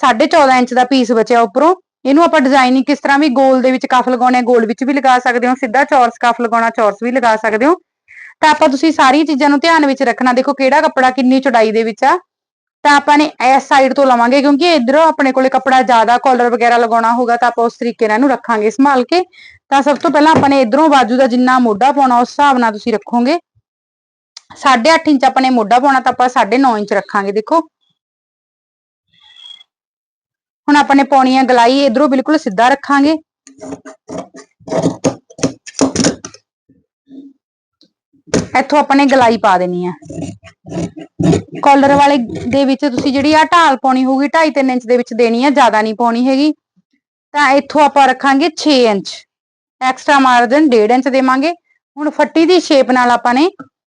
Speaker 1: 14.5 ਇੰਚ ਦਾ ਪੀਸ ਬਚਿਆ ਉੱਪਰੋਂ। ਇਹਨੂੰ ਆਪਾਂ ਡਿਜ਼ਾਈਨਿੰਗ ਕਿਸ ਤਰ੍ਹਾਂ ਵੀ ਗੋਲ ਦੇ ਵਿੱਚ ਕਫ ਲਗਾਉਣੇ ਗੋਲ ਵਿੱਚ ਵੀ ਲਗਾ ਸਕਦੇ ਹੋ, ਸਿੱਧਾ ਚੌਰਸ ਕਫ ਲਗਾਉਣਾ, ਚੌਰਸ ਵੀ ਲਗਾ ਸਕਦੇ ਹੋ। ਤਾਂ ਆਪਾਂ ਤੁਸੀਂ ਸਾਰੀ ਚੀਜ਼ਾਂ ਨੂੰ ਧਿਆਨ ਵਿੱਚ ਰੱਖਣਾ। ਦੇਖੋ ਕਿਹੜਾ ਕੱਪੜਾ ਕਿੰਨੀ ਚੌੜਾਈ ਦੇ ਵਿੱਚ ਆ। ਤਾਂ ਆਪਾਂ ਨੇ ਇਸ ਸਾਈਡ ਤੋਂ ਲਵਾਂਗੇ ਕਿਉਂਕਿ ਇਧਰੋਂ ਆਪਣੇ ਕੋਲੇ ਕੱਪੜਾ ਜ਼ਿਆਦਾ ਕਾਲਰ ਵਗੈਰਾ ਲਗਾਉਣਾ ਹੋਗਾ ਤਾਂ ਆਪਾਂ ਉਸ ਤਰੀਕੇ ਨਾਲ ਇਹਨੂੰ ਰੱਖਾਂਗੇ ਸੰਭਾਲ ਕੇ। ਤਾਂ ਸਭ ਤੋਂ ਪਹਿਲਾਂ ਆਪਾਂ ਨੇ ਇਧਰੋਂ ਬਾਜੂ ਦਾ ਜਿੰਨਾ ਮੋਢਾ ਪਾਉਣਾ, ਉਸ ਹਿਸਾਬ ਨਾਲ ਤੁਸੀਂ ਰੱਖੋਗੇ। 8.5 ਇੰਚ ਆਪਾਂ ਨੇ ਮੋਢਾ ਪਾਉਣਾ ਤਾਂ ਆਪਾਂ 9.5 ਇੰਚ ਰੱਖਾਂਗੇ, ਦੇਖੋ। ਹੁਣ ਆਪਾਂ ਨੇ ਪਾਉਣੀ ਆ ਗਲਾਈ, ਇਧਰੋਂ ਬਿਲਕੁਲ ਸਿੱਧਾ ਰੱਖਾਂਗੇ। ਇੱਥੋਂ ਆਪਾਂ ਨੇ ਗਲਾਈ ਪਾ ਦੇਣੀ ਆ। ਕਾਲਰ ਵਾਲੇ ਦੇ ਵਿੱਚ ਤੁਸੀਂ ਜਿਹੜੀ ਆ ਢਾਲ ਪਾਉਣੀ ਹੋਊਗੀ 2.5 3 ਇੰਚ ਦੇ ਵਿੱਚ ਦੇਣੀ ਆ, ਜ਼ਿਆਦਾ ਨਹੀਂ ਪਾਉਣੀ ਹੈਗੀ। ਤਾਂ ਇੱਥੋਂ ਆਪਾਂ ਰੱਖਾਂਗੇ 6 ਇੰਚ। ਐਕਸਟਰਾ ਮਾਰਜਨ 1.5 ਇੰਚ ਦੇਵਾਂਗੇ। ਹੁਣ ਫੱਟੀ ਦੀ ਸ਼ੇਪ ਨਾਲ ਆਪਾਂ ਨੇ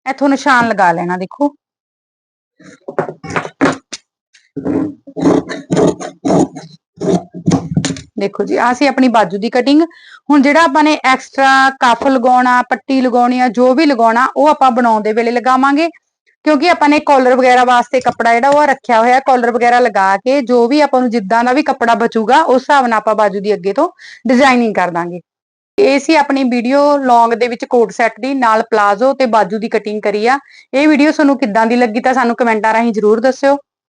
Speaker 1: ਇੱਥੋਂ ਨਿਸ਼ਾਨ ਲਗਾ ਲੈਣਾ, ਦੇਖੋ। ਦੇਖੋ ਜੀ ਆ ਸੀ ਆਪਣੀ ਬਾਜੂ ਦੀ ਕਟਿੰਗ ਹੁਣ ਜਿਹੜਾ ਆਪਾਂ ਨੇ ਐਕਸਟਰਾ ਕਫ ਲਗਾਉਣਾ, ਪੱਟੀ ਲਗਾਉਣੀ ਆ, ਜੋ ਵੀ ਲਗਾਉਣਾ, ਉਹ ਆਪਾਂ ਬਣਾਉਂਦੇ ਵੇਲੇ ਲਗਾਵਾਂਗੇ। ਕਿਉਂਕਿ ਆਪਾਂ ਨੇ ਕਾਲਰ ਵਗੈਰਾ ਵਾਸਤੇ ਕੱਪੜਾ ਜਿਹੜਾ ਉਹ ਰੱਖਿਆ ਹੋਇਆ ਕਾਲਰ ਵਗੈਰਾ ਲਗਾ ਕੇ, ਜੋ ਵੀ ਆਪਾਂ ਨੂੰ ਜਿੱਦਾਂ ਦਾ ਵੀ ਕੱਪੜਾ ਬਚੂਗਾ, ਉਸ ਹਿਸਾਬ ਨਾਲ ਆਪਾਂ ਬਾਜੂ ਦੀ ਅੱਗੇ ਤੋਂ ਡਿਜ਼ਾਈਨਿੰਗ ਕਰ ਦਾਂਗੇ। ਇਹ ਸੀ ਆਪਣੀ ਵੀਡੀਓ ਲੌਂਗ ਦੇ ਵਿੱਚ ਕੋਟ ਸੈੱਟ ਦੀ, ਨਾਲ ਪਲਾਜ਼ੋ ਤੇ ਬਾਜੂ ਦੀ ਕਟਿੰਗ ਕਰੀ ਆ। ਇਹ ਵੀਡੀਓ ਤੁਹਾਨੂੰ ਕਿੱਦਾਂ ਦੀ ਲੱਗੀ ਤਾਂ ਸਾਨੂੰ ਕਮੈਂਟਾਂ ਰਾਹੀਂ ਜਰੂਰ ਦੱਸਿਓ।